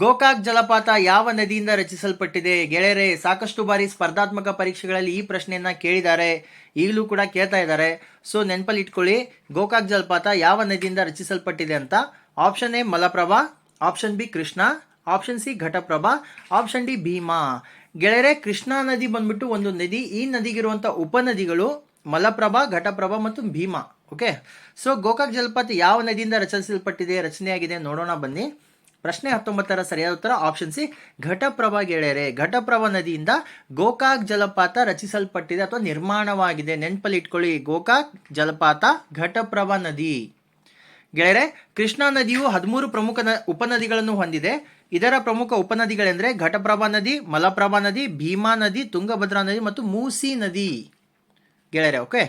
ಗೋಕಾಕ್ ಜಲಪಾತ ಯಾವ ನದಿಯಿಂದ ರಚಿಸಲ್ಪಟ್ಟಿದೆ? ಗೆಳೆಯರೆ, ಸಾಕಷ್ಟು ಬಾರಿ ಸ್ಪರ್ಧಾತ್ಮಕ ಪರೀಕ್ಷೆಗಳಲ್ಲಿ ಈ ಪ್ರಶ್ನೆಯನ್ನ ಕೇಳಿದ್ದಾರೆ. ಈಗಲೂ ಕೂಡ ಕೇಳ್ತಾ ಇದ್ದಾರೆ. ಸೊ ನೆನಪಲ್ಲಿ ಇಟ್ಕೊಳ್ಳಿ, ಗೋಕಾಕ್ ಜಲಪಾತ ಯಾವ ನದಿಯಿಂದ ರಚಿಸಲ್ಪಟ್ಟಿದೆ ಅಂತ? Option A, Malaprabha, option B, Krishna, option C, Ghataprabha, option D, Bhima. ಗೆಳೆಯರೆ, ಕೃಷ್ಣಾ ನದಿ ಬಂದ್ಬಿಟ್ಟು ಒಂದು ನದಿ, ಈ ನದಿಗಿರುವಂಥ ಉಪನದಿಗಳು ಮಲಪ್ರಭಾ, ಘಟಪ್ರಭಾ ಮತ್ತು ಭೀಮಾ ಓಕೆ ಸೊ ಗೋಕಾಕ್ ಜಲಪಾತ ಯಾವ ನದಿಯಿಂದ ರಚಿಸಲ್ಪಟ್ಟಿದೆ? ರಚನೆಯಾಗಿದೆ, ನೋಡೋಣ ಬನ್ನಿ. ಪ್ರಶ್ನೆ ಹತ್ತೊಂಬತ್ತರ ಸರಿಯಾದ ಉತ್ತರ ಆಪ್ಷನ್ ಸಿ ಘಟಪ್ರಭಾ ಗೆಳೆಯರೆ, ಘಟಪ್ರಭಾ ನದಿಯಿಂದ ಗೋಕಾಕ್ ಜಲಪಾತ ರಚಿಸಲ್ಪಟ್ಟಿದೆ ಅಥವಾ ನಿರ್ಮಾಣವಾಗಿದೆ. ನೆನಪಲ್ಲಿ ಇಟ್ಕೊಳ್ಳಿ, ಗೋಕಾಕ್ ಜಲಪಾತ, ಘಟಪ್ರಭಾ ನದಿ. ಗೆಳೆಯರೆ, ಕೃಷ್ಣಾ ನದಿಯು ಹದಿಮೂರು ಪ್ರಮುಖ ಉಪನದಿಗಳನ್ನು ಹೊಂದಿದೆ. ಇದರ ಪ್ರಮುಖ ಉಪನದಿಗಳೆಂದರೆ ಘಟಪ್ರಭಾ ನದಿ, ಮಲಪ್ರಭಾ ನದಿ, ಭೀಮಾ ನದಿ, ತುಂಗಭದ್ರಾ ನದಿ ಮತ್ತು ಮೂಸಿ ನದಿ. ಗೆಳೆಯರೆ ಓಕೆ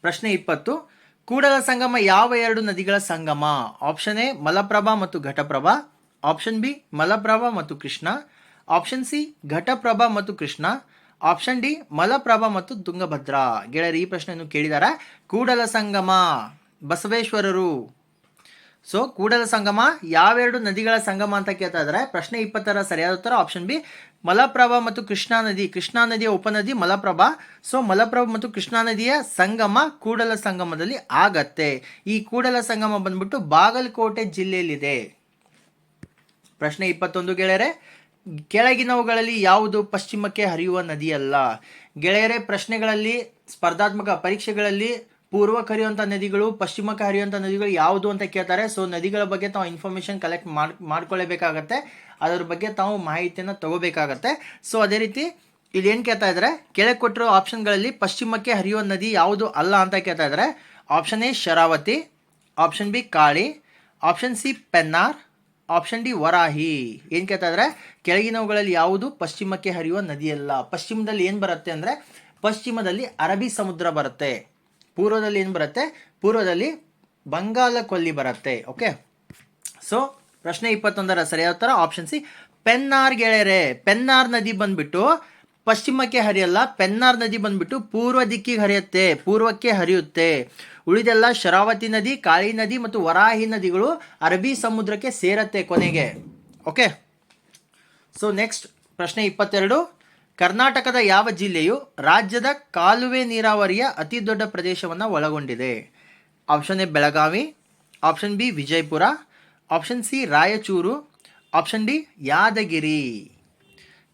ಪ್ರಶ್ನೆ ಇಪ್ಪತ್ತು. ಕೂಡಲ ಸಂಗಮ ಯಾವ ಎರಡು ನದಿಗಳ ಸಂಗಮ? ಆಪ್ಷನ್ ಎ ಮಲಪ್ರಭಾ ಮತ್ತು ಘಟಪ್ರಭಾ. ಆಪ್ಷನ್ ಬಿ ಮಲಪ್ರಭಾ ಮತ್ತು ಕೃಷ್ಣ. ಆಪ್ಷನ್ ಸಿ ಘಟಪ್ರಭಾ ಮತ್ತು ಕೃಷ್ಣ. ಆಪ್ಷನ್ ಡಿ ಮಲಪ್ರಭಾ ಮತ್ತು ತುಂಗಭದ್ರಾ. ಗೆಳೆಯರು, ಈ ಪ್ರಶ್ನೆಯನ್ನು ಕೇಳಿದಾರ. ಕೂಡಲ ಸಂಗಮ, ಬಸವೇಶ್ವರರು. ಸೊ ಕೂಡಲ ಸಂಗಮ, ಯಾವೆರಡು ನದಿಗಳ ಸಂಗಮ ಅಂತ ಕೇಳ್ತಾ ಇದ್ದಾರೆ ಪ್ರಶ್ನೆ ಇಪ್ಪತ್ತರ ಸರಿಯಾದ ಉತ್ತರ ಆಪ್ಷನ್ ಬಿ ಮಲಪ್ರಭಾ ಮತ್ತು ಕೃಷ್ಣಾ ನದಿ. ಕೃಷ್ಣಾ ನದಿಯ ಉಪನದಿ ಮಲಪ್ರಭಾ. ಸೊ ಮಲಪ್ರಭಾ ಮತ್ತು ಕೃಷ್ಣಾ ನದಿಯ ಸಂಗಮ ಕೂಡಲ ಸಂಗಮದಲ್ಲಿ ಆಗತ್ತೆ. ಈ ಕೂಡಲ ಸಂಗಮ ಬಂದ್ಬಿಟ್ಟು ಬಾಗಲಕೋಟೆ ಜಿಲ್ಲೆಯಲ್ಲಿದೆ. ಪ್ರಶ್ನೆ ಇಪ್ಪತ್ತೊಂದು ಗೆಳೆಯರೆ, ಕೆಳಗಿನವುಗಳಲ್ಲಿ ಯಾವುದು ಪಶ್ಚಿಮಕ್ಕೆ ಹರಿಯುವ ನದಿಯಲ್ಲ? ಗೆಳೆಯರೆ, ಪ್ರಶ್ನೆಗಳಲ್ಲಿ, ಸ್ಪರ್ಧಾತ್ಮಕ ಪರೀಕ್ಷೆಗಳಲ್ಲಿ ಪೂರ್ವಕ್ಕೆ ಹರಿಯುವಂಥ ನದಿಗಳು ಪಶ್ಚಿಮಕ್ಕೆ ಹರಿಯುವಂಥ ನದಿಗಳು ಯಾವುದು ಅಂತ ಕೇಳ್ತಾರೆ. ಸೊ ನದಿಗಳ ಬಗ್ಗೆ ತಾವು ಇನ್ಫಾರ್ಮೇಷನ್ ಕಲೆಕ್ಟ್ ಮಾಡಿ, ಮಾಡ್ಕೊಳ್ಳೇಬೇಕಾಗತ್ತೆ. ಅದರ ಬಗ್ಗೆ ತಾವು ಮಾಹಿತಿಯನ್ನು ತಗೋಬೇಕಾಗತ್ತೆ. ಸೊ ಅದೇ ರೀತಿ ಏನು ಕೇಳ್ತಾ ಇದ್ದಾರೆ ಕೆಳಗೆ ಕೊಟ್ಟಿರೋ ಆಪ್ಷನ್ಗಳಲ್ಲಿ ಪಶ್ಚಿಮಕ್ಕೆ ಹರಿಯುವ ನದಿ ಯಾವುದು ಅಲ್ಲ ಅಂತ ಕೇಳ್ತಾ ಇದ್ದಾರೆ option A Sharavathi. Option B Kali. Option C Pennar. Option D Varahi. ಏನು ಕೇಳ್ತಾ ಇದ್ದಾರೆ ಕೆಳಗಿನವುಗಳಲ್ಲಿ ಯಾವುದು ಪಶ್ಚಿಮಕ್ಕೆ ಹರಿಯುವ ನದಿಯಲ್ಲ. ಪಶ್ಚಿಮದಲ್ಲಿ ಏನು ಬರುತ್ತೆ ಅಂದರೆ, ಪಶ್ಚಿಮದಲ್ಲಿ ಅರಬ್ಬಿ ಸಮುದ್ರ ಬರುತ್ತೆ. ಪೂರ್ವದಲ್ಲಿ ಏನು ಬರುತ್ತೆ? ಪೂರ್ವದಲ್ಲಿ ಬಂಗಾಲ ಕೊಲ್ಲಿ ಬರುತ್ತೆ ಓಕೆ ಸೊ ಪ್ರಶ್ನೆ ಇಪ್ಪತ್ತೊಂದರ ಸರಿಯಾದ ಉತ್ತರ ಆಪ್ಷನ್ ಸಿ ಪೆನ್ನಾರ್ ಗೆಳೆಯರೆ, ಪೆನ್ನಾರ್ ನದಿ ಬಂದ್ಬಿಟ್ಟು ಪಶ್ಚಿಮಕ್ಕೆ ಹರಿಯಲ್ಲ, ಪೆನ್ನಾರ್ ನದಿ ಬಂದ್ಬಿಟ್ಟು ಪೂರ್ವ ದಿಕ್ಕಿಗೆ ಹರಿಯುತ್ತೆ, ಪೂರ್ವಕ್ಕೆ ಹರಿಯುತ್ತೆ. ಉಳಿದೆಲ್ಲ ಶರಾವತಿ ನದಿ, ಕಾಳಿ ನದಿ ಮತ್ತು ವರಾಹಿ ನದಿಗಳು ಅರಬ್ಬಿ ಸಮುದ್ರಕ್ಕೆ ಸೇರತ್ತೆ ಕೊನೆಗೆ ಓಕೆ ಸೊ ನೆಕ್ಸ್ಟ್ ಪ್ರಶ್ನೆ ಇಪ್ಪತ್ತೆರಡು. ಕರ್ನಾಟಕದ ಯಾವ ಜಿಲ್ಲೆಯು ರಾಜ್ಯದ ಕಾಲುವೆ ನೀರಾವರಿಯ ಅತಿ ದೊಡ್ಡ ಪ್ರದೇಶವನ್ನು ಒಳಗೊಂಡಿದೆ? Option A Belagavi, option B Vijayapura, option C Raichur, option D Yadgir.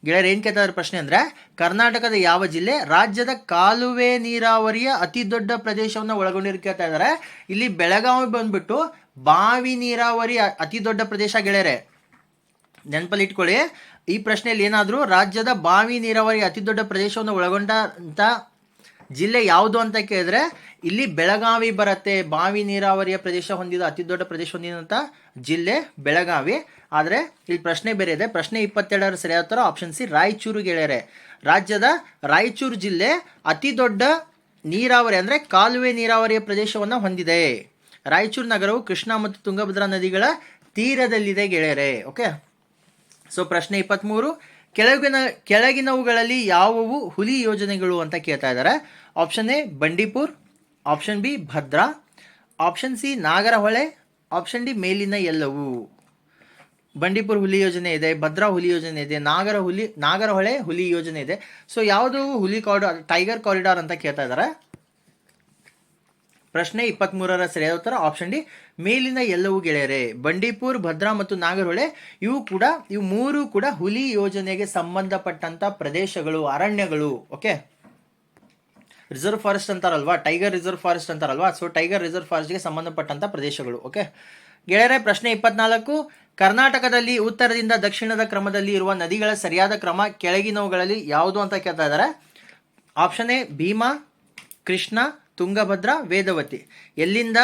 ಗೆಳೆಯರು, ಏನು ಕೇಳ್ತಾ ಇದ್ದಾರೆ ಪ್ರಶ್ನೆ ಅಂದರೆ, ಕರ್ನಾಟಕದ ಯಾವ ಜಿಲ್ಲೆ ರಾಜ್ಯದ ಕಾಲುವೆ ನೀರಾವರಿಯ ಅತಿ ದೊಡ್ಡ ಪ್ರದೇಶವನ್ನು ಒಳಗೊಂಡಿರೋ ಕೇಳ್ತಾ ಇದ್ದಾರೆ. ಇಲ್ಲಿ ಬೆಳಗಾವಿ ಬಂದ್ಬಿಟ್ಟು ಬಾವಿ ನೀರಾವರಿ ಅತಿ ದೊಡ್ಡ ಪ್ರದೇಶ ಗೆಳೆಯರೆ, ನೆನಪಲ್ಲಿ ಇಟ್ಕೊಳ್ಳಿ. ಈ ಪ್ರಶ್ನೆಯಲ್ಲಿ ಏನಾದರೂ ರಾಜ್ಯದ ಬಾವಿ ನೀರಾವರಿ ಅತಿ ದೊಡ್ಡ ಪ್ರದೇಶವನ್ನು ಒಳಗೊಂಡಂಥ ಜಿಲ್ಲೆ ಯಾವುದು ಅಂತ ಕೇಳಿದ್ರೆ ಇಲ್ಲಿ ಬೆಳಗಾವಿ ಬರುತ್ತೆ. ಬಾವಿ ನೀರಾವರಿಯ ಪ್ರದೇಶ ಹೊಂದಿದ ಅತಿ ದೊಡ್ಡ ಪ್ರದೇಶ ಹೊಂದಿದಂಥ ಜಿಲ್ಲೆ ಬೆಳಗಾವಿ. ಆದರೆ ಇಲ್ಲಿ ಪ್ರಶ್ನೆ ಬೇರೆ ಇದೆ. ಪ್ರಶ್ನೆ ಇಪ್ಪತ್ತೆರಡರ ಸರಿಯಾದ ಥರ ಆಪ್ಷನ್ ಸಿ ರಾಯಚೂರು ಗೆಳೆಯರೆ. ರಾಜ್ಯದ ರಾಯಚೂರು ಜಿಲ್ಲೆ ಅತಿ ದೊಡ್ಡ ನೀರಾವರಿ ಅಂದರೆ ಕಾಲುವೆ ನೀರಾವರಿಯ ಪ್ರದೇಶವನ್ನು ಹೊಂದಿದೆ. ರಾಯಚೂರು ನಗರವು ಕೃಷ್ಣಾ ಮತ್ತು ತುಂಗಭದ್ರಾ ನದಿಗಳ ತೀರದಲ್ಲಿದೆ ಗೆಳೆಯರೆ. ಓಕೆ? ಸೊ ಪ್ರಶ್ನೆ ಇಪ್ಪತ್ತ್ಮೂರು ಕೆಳಗಿನ, ಕೆಳಗಿನವುಗಳಲ್ಲಿ ಯಾವುವು ಹುಲಿ ಯೋಜನೆಗಳು ಅಂತ ಕೇಳ್ತಾ ಇದ್ದಾರೆ. Option A, Bandipur. Option B, Bhadra. Option C, Nagarahole. Option D, ಮೇಲಿನ ಎಲ್ಲವು. ಬಂಡೀಪುರ್ ಹುಲಿ ಯೋಜನೆ ಇದೆ, ಭದ್ರಾ ಹುಲಿ ಯೋಜನೆ ಇದೆ, ನಾಗರ ಹುಲಿ, ನಾಗರಹೊಳೆ ಹುಲಿ ಯೋಜನೆ ಇದೆ. ಸೊ ಯಾವುದು ಹುಲಿ ಕಾರಿಡಾರ್ ಟೈಗರ್ ಕಾರಿಡಾರ್ ಅಂತ ಕೇಳ್ತಾ ಇದ್ದಾರೆ. ಪ್ರಶ್ನೆ ಇಪ್ಪತ್ತ್ಮೂರರ ಸರಿಯಾದ ಉತ್ತರ ಆಪ್ಷನ್ ಡಿ, ಮೇಲಿನ ಎಲ್ಲವೂ ಗೆಳೆಯರೆ, ಬಂಡೀಪುರ್, ಭದ್ರಾ ಮತ್ತು ನಾಗರಹೊಳೆ, ಇವು ಕೂಡ, ಇವು ಮೂರು ಕೂಡ ಹುಲಿ ಯೋಜನೆಗೆ ಸಂಬಂಧಪಟ್ಟಂತ ಪ್ರದೇಶಗಳು, ಅರಣ್ಯಗಳು ಓಕೆ ರಿಸರ್ವ್ ಫಾರೆಸ್ಟ್ ಅಂತಾರಲ್ವಾ? ಟೈಗರ್ ರಿಸರ್ವ್ ಫಾರೆಸ್ಟ್ ಅಂತಾರಲ್ವಾ? ಸೊ ಟೈಗರ್ ರಿಸರ್ವ್ ಫಾರೆಸ್ಟ್ಗೆ ಸಂಬಂಧಪಟ್ಟಂತ ಪ್ರದೇಶಗಳು ಓಕೆ ಗೆಳೆಯರೆ, ಪ್ರಶ್ನೆ ಇಪ್ಪತ್ನಾಲ್ಕು, ಕರ್ನಾಟಕದಲ್ಲಿ ಉತ್ತರದಿಂದ ದಕ್ಷಿಣದ ಕ್ರಮದಲ್ಲಿ ಇರುವ ನದಿಗಳ ಸರಿಯಾದ ಕ್ರಮ ಕೆಳಗಿನವುಗಳಲ್ಲಿ ಯಾವುದು ಅಂತ ಕೇಳ್ತಾ ಇದ್ದಾರೆ? Option A Bhima, Krishna Tungabhadra, Vedavathi. ಎಲ್ಲಿಂದ?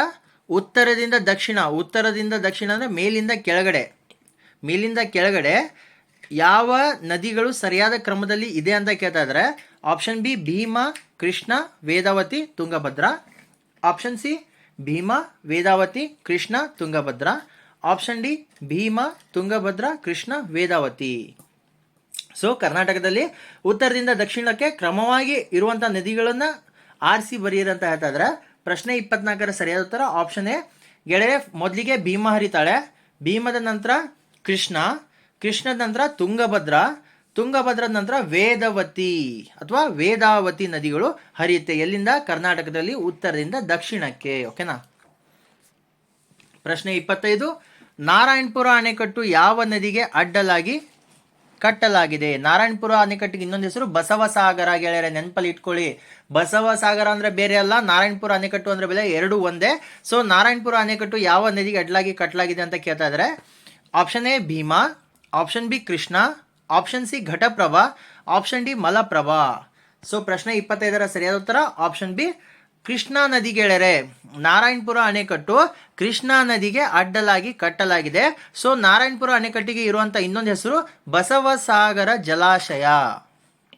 ಉತ್ತರದಿಂದ ದಕ್ಷಿಣ. ಉತ್ತರದಿಂದ ದಕ್ಷಿಣ ಅಂದರೆ ಮೇಲಿಂದ ಕೆಳಗಡೆ. ಮೇಲಿಂದ ಕೆಳಗಡೆ ಯಾವ ನದಿಗಳು ಸರಿಯಾದ ಕ್ರಮದಲ್ಲಿ ಇದೆ ಅಂತ ಕೇಳ್ತಾ option B Bhima, Krishna, Vedavathi, Tungabhadra. Option C Bhima, Vedavathi, Krishna, Tungabhadra. Option D Bhima, Tungabhadra, Krishna, Vedavathi. So ಕರ್ನಾಟಕದಲ್ಲಿ ಉತ್ತರದಿಂದ ದಕ್ಷಿಣಕ್ಕೆ ಕ್ರಮವಾಗಿ ಇರುವಂಥ ನದಿಗಳನ್ನು ಆರಿಸಿ ಬರೀರಿ ಅಂತ ಹೇಳ್ತಾ ಪ್ರಶ್ನೆ ಇಪ್ಪತ್ನಾಲ್ಕರ ಸರಿಯಾದ ಉತ್ತರ ಆಪ್ಷನ್ ಎ. ಗೆಳೆಯ ಮೊದಲಿಗೆ ಭೀಮ ಹರಿತಾಳೆ. ಭೀಮದ ನಂತರ ಕೃಷ್ಣ. ಕೃಷ್ಣದ ನಂತರ ತುಂಗಭದ್ರ. ತುಂಗಭದ್ರದ ನಂತರ ವೇದವತಿ ಅಥವಾ ವೇದಾವತಿ ನದಿಗಳು ಹರಿಯುತ್ತೆ. ಎಲ್ಲಿಂದ? ಕರ್ನಾಟಕದಲ್ಲಿ ಉತ್ತರದಿಂದ ದಕ್ಷಿಣಕ್ಕೆ. ಓಕೆನಾ ಪ್ರಶ್ನೆ ಇಪ್ಪತ್ತೈದು. ನಾರಾಯಣಪುರ ಅಣೆಕಟ್ಟು ಯಾವ ನದಿಗೆ ಅಡ್ಡಲಾಗಿ ಕಟ್ಟಲಾಗಿದೆ. ನಾರಾಯಣಪುರ ಅಣೆಕಟ್ಟಿಗೆ ಇನ್ನೊಂದು ಹೆಸರು ಬಸವಸಾಗರ ಗೆಳೆಯರೆ ನೆನಪಲ್ಲಿ ಇಟ್ಕೊಳ್ಳಿ. ಬಸವಸಾಗರ ಅಂದ್ರೆ ಬೇರೆ ಅಲ್ಲ, ನಾರಾಯಣಪುರ ಅಣೆಕಟ್ಟು ಅಂದ್ರೆ ಬೆಲೆ ಎರಡು ಒಂದೇ. ಸೊ ನಾರಾಯಣಪುರ ಅಣೆಕಟ್ಟು ಯಾವ ನದಿಗೆ ಅಡ್ಲಾಗಿ ಕಟ್ಟಲಾಗಿದೆ ಅಂತ ಕೇಳ್ತಾ ಇದ್ದಾರೆ option A Bhima. Option B Krishna. Option C Ghataprabha. Option D Malaprabha. So ಪ್ರಶ್ನೆ ಇಪ್ಪತ್ತೈದರ ಸರಿಯಾದ ಉತ್ತರ. ಆಪ್ಷನ್ ಬಿ ಕೃಷ್ಣಾ ನದಿ ಗೆಳೆರೆ ನಾರಾಯಣಪುರ ಅಣೆಕಟ್ಟು ಕೃಷ್ಣಾ ನದಿಗೆ ಅಡ್ಡಲಾಗಿ ಕಟ್ಟಲಾಗಿದೆ. ಸೊ, ನಾರಾಯಣಪುರ ಅಣೆಕಟ್ಟಿಗೆ ಇರುವಂತ ಇನ್ನೊಂದು ಹೆಸರು ಬಸವಸಾಗರ ಜಲಾಶಯ.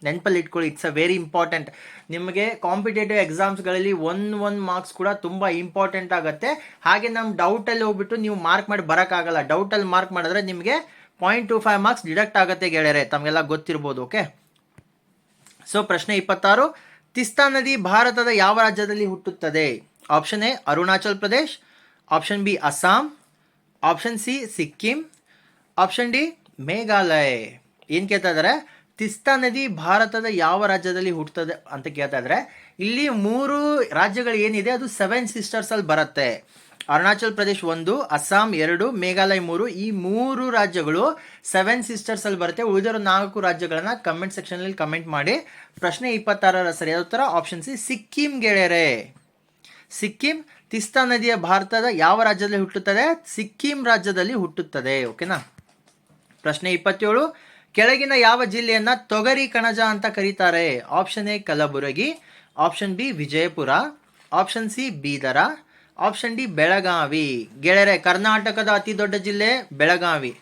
ನೆನಪಲ್ಲಿ ಇಟ್ಕೊಳ್ಳಿ ಇಟ್ಸ್ ಅ ವೆರಿ ಇಂಪಾರ್ಟೆಂಟ್ ನಿಮಗೆ ಕಾಂಪಿಟೇಟಿವ್ ಎಕ್ಸಾಮ್ಸ್ಗಳಲ್ಲಿ ಒನ್ ಒನ್ ಮಾರ್ಕ್ಸ್ ಕೂಡ ತುಂಬ ಇಂಪಾರ್ಟೆಂಟ್ ಆಗುತ್ತೆ. ಹಾಗೆ ನಮ್ಮ ಡೌಟಲ್ಲಿ ಹೋಗ್ಬಿಟ್ಟು ನೀವು ಮಾರ್ಕ್ ಮಾಡಿ ಬರೋಕ್ಕಾಗಲ್ಲ. ಡೌಟಲ್ಲಿ ಮಾರ್ಕ್ ಮಾಡಿದ್ರೆ ನಿಮಗೆ point two five marks deduct ಆಗುತ್ತೆ ಗೆಳೆಯರೆ ತಮಗೆಲ್ಲ ಗೊತ್ತಿರ್ಬೋದು ಓಕೆ ಸೊ, ಪ್ರಶ್ನೆ ಇಪ್ಪತ್ತಾರು. ತಿಸ್ತಾ ನದಿ ಭಾರತದ ಯಾವ ರಾಜ್ಯದಲ್ಲಿ ಹುಟ್ಟುತ್ತದೆ? Option A, Arunachal Pradesh. Option B, Assam. Option C, Sikkim. Option D, Meghalaya. ಏನು ಕೇಳ್ತಾ ಇದ್ದಾರೆ ತಿಸ್ತಾ ನದಿ ಭಾರತದ ಯಾವ ರಾಜ್ಯದಲ್ಲಿ ಹುಟ್ಟುತ್ತದೆ ಅಂತ ಕೇಳ್ತಾ ಇದ್ದಾರೆ ಇಲ್ಲಿ ಮೂರು ರಾಜ್ಯಗಳು ಏನಿದೆ? ಅದು ಸೆವೆನ್ ಸಿಸ್ಟರ್ಸಲ್ಲಿ ಬರುತ್ತೆ. ಅರುಣಾಚಲ್ ಪ್ರದೇಶ್ ಒಂದು, ಅಸ್ಸಾಂ ಎರಡು, ಮೇಘಾಲಯ ಮೂರು, ಈ ಮೂರು ರಾಜ್ಯಗಳು ಸೆವೆನ್ ಸಿಸ್ಟರ್ಸ್ ಅಲ್ಲಿ ಬರುತ್ತೆ. ಉಳಿದಿರೋ ನಾಲ್ಕು ರಾಜ್ಯಗಳನ್ನ ಕಮೆಂಟ್ ಸೆಕ್ಷನ್ ಅಲ್ಲಿ ಕಮೆಂಟ್ ಮಾಡಿ. ಪ್ರಶ್ನೆ ಇಪ್ಪತ್ತಾರರ ಸರಿಯಾದ ಉತ್ತರ ಆಪ್ಷನ್ ಸಿ, ಸಿಕ್ಕಿಂ ಗೆಳೆಯರೆ. ಸಿಕ್ಕಿಂ, ತಿಸ್ತಾ ನದಿಯ ಭಾರತದ ಯಾವ ರಾಜ್ಯದಲ್ಲಿ ಹುಟ್ಟುತ್ತದೆ? ಸಿಕ್ಕಿಂ ರಾಜ್ಯದಲ್ಲಿ ಹುಟ್ಟುತ್ತದೆ. ಓಕೆನಾ ಪ್ರಶ್ನೆ ಇಪ್ಪತ್ತೇಳು, ಕೆಳಗಿನ ಯಾವ ಜಿಲ್ಲೆಯನ್ನ ತೊಗರಿ ಕಣಜ ಅಂತ ಕರೀತಾರೆ? Option A, Kalaburagi. Option B, Vijayapura. Option C, Bidar. Option D Belagavi ಗೆಳೆಯರೆ, ಕರ್ನಾಟಕದ ಅತಿ ದೊಡ್ಡ ಜಿಲ್ಲೆ ಬೆಳಗಾವಿ.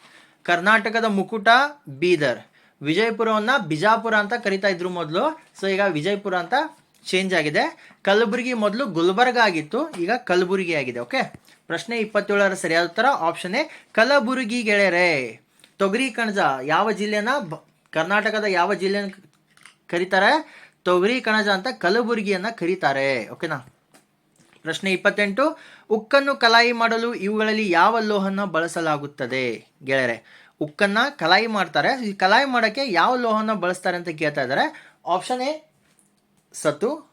ಕರ್ನಾಟಕದ ಮುಕುಟ, ಬೀದರ್. ವಿಜಯಪುರವನ್ನ ಬಿಜಾಪುರ ಅಂತ ಕರಿತಾ ಇದ್ರು ಮೊದಲು. ಸೊ ಈಗ ವಿಜಯಪುರ ಅಂತ ಚೇಂಜ್ ಆಗಿದೆ. ಕಲಬುರಗಿ ಮೊದಲು ಗುಲ್ಬರ್ಗ ಆಗಿತ್ತು, ಈಗ ಕಲಬುರಗಿ ಆಗಿದೆ ಓಕೆ ಪ್ರಶ್ನೆ ಇಪ್ಪತ್ತೇಳರ ಸರಿಯಾದ ಉತ್ತರ ಆಪ್ಷನ್ ಎ ಕಲಬುರಗಿ ಗೆಳೆಯರೆ. ತೊಗರಿ ಕಣಜ, ಯಾವ ಜಿಲ್ಲೆನ ಕರ್ನಾಟಕದ ಯಾವ ಜಿಲ್ಲೆನ ಕರೀತಾರೆ? ತೊಗರಿ ಕಣಜ ಅಂತ ಕಲಬುರಗಿಯನ್ನ ಕರೀತಾರೆ ಓಕೆನಾ ಪ್ರಶ್ನೆ ಇಪ್ಪತ್ತೆಂಟು, ಉಕ್ಕನ್ನು ಕಲಾಯಿ ಮಾಡಲು ಇವುಗಳಲ್ಲಿ ಯಾವ ಲೋಹನ ಬಳಸಲಾಗುತ್ತದೆ? ಗೆಳೆಯರೆ, ಉಕ್ಕನ್ನ ಕಲಾಯಿ ಮಾಡ್ತಾರೆ. ಈ ಕಲಾಯಿ ಮಾಡೋಕ್ಕೆ ಯಾವ ಲೋಹನ ಬಳಸ್ತಾರೆ ಅಂತ ಕೇಳ್ತಾ ಇದ್ದಾರೆ. ಆಪ್ಷನ್ ಎ ಸತು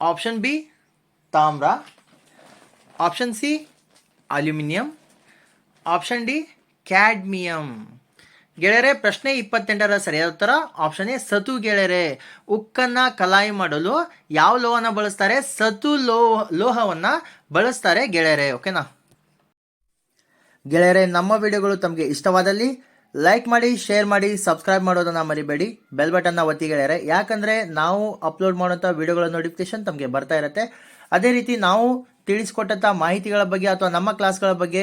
ಆಪ್ಷನ್ ಬಿ ತಾಮ್ರ. Option C aluminium. Option D cadmium. ಗೆಳೆಯರೆ, ಪ್ರಶ್ನೆ ಇಪ್ಪತ್ತೆಂಟರ ಸರಿಯಾದ ಉತ್ತರ ಆಪ್ಷನ್ ಎ, ಸತು ಗೆಳೆಯರೆ. ಉಕ್ಕನ್ನ ಕಲಾಯಿ ಮಾಡಲು ಯಾವ ಲೋಹನ ಬಳಸ್ತಾರೆ? ಸತು ಲೋಹ, ಲೋಹವನ್ನು ಬಳಸ್ತಾರೆ ಗೆಳೆಯರೆ ಓಕೆನಾ ಗೆಳೆಯರೆ, ನಮ್ಮ ವಿಡಿಯೋಗಳು ತಮಗೆ ಇಷ್ಟವಾದಲ್ಲಿ ಲೈಕ್ ಮಾಡಿ, ಶೇರ್ ಮಾಡಿ, ಸಬ್ಸ್ಕ್ರೈಬ್ ಮಾಡೋದನ್ನ ಮರಿಬೇಡಿ. ಬೆಲ್ ಬಟನ್ನ ಒತ್ತಿ ಗೆಳೆಯರೆ. ಯಾಕಂದ್ರೆ ನಾವು ಅಪ್ಲೋಡ್ ಮಾಡುವಂಥ ವಿಡಿಯೋಗಳ ನೋಟಿಫಿಕೇಶನ್ ತಮಗೆ ಬರ್ತಾ ಇರುತ್ತೆ. ಅದೇ ರೀತಿ ನಾವು ತಿಳಿಸ್ಕೊಟ್ಟಂಥ ಮಾಹಿತಿಗಳ ಬಗ್ಗೆ ಅಥವಾ ನಮ್ಮ ಕ್ಲಾಸ್ಗಳ ಬಗ್ಗೆ